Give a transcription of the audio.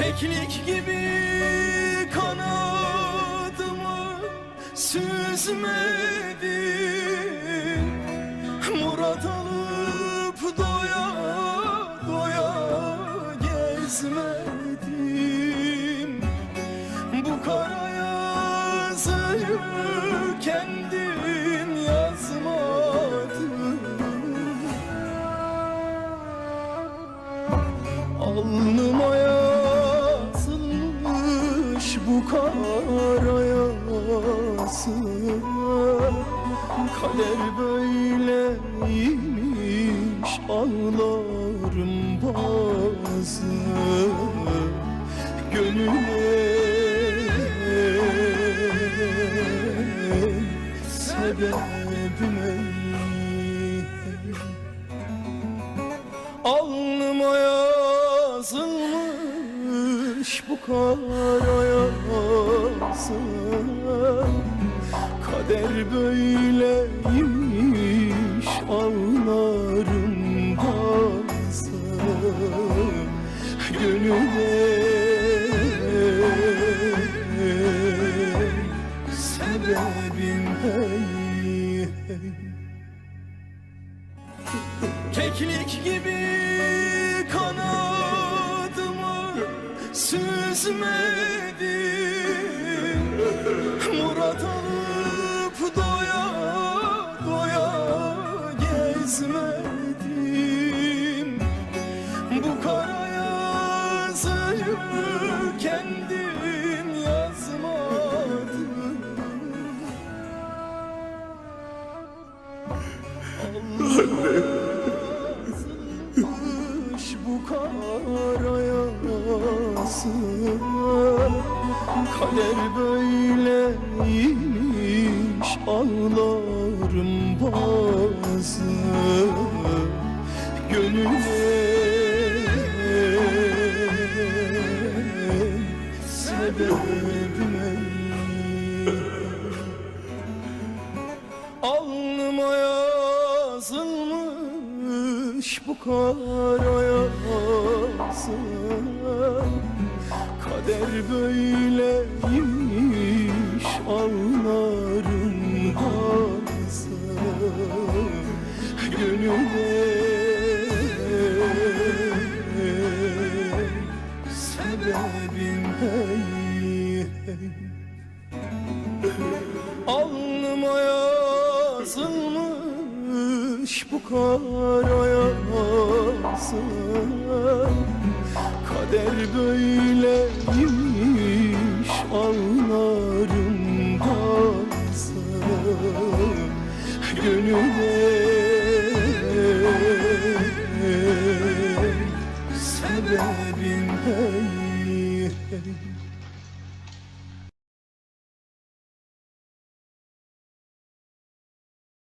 Keklik gibi kanadımı süzmedin Murat alıp doya doya gezmedim. Bu kara yazıyı kendim yazmadım. Alnıma yazılmış bu kara yazı Kader böyleymiş ağlarım bazı. Gönüle sebebim ey Alnıma yazılmış bu kara böyleymiş anlarım bazı Gönüle sebebim hey, hey. Keklik gibi kanadımı süzmedin Murat Yazılmış bu kara yazı Kader böyleymiş ağlarım bazı Gönüle yazılmış bu kara yazı Kader böyleymiş anlarım bazı Gönüle sebebim hey, hey. Alnıma yazılmış bu kara yazı Kader böyleymiş anlarım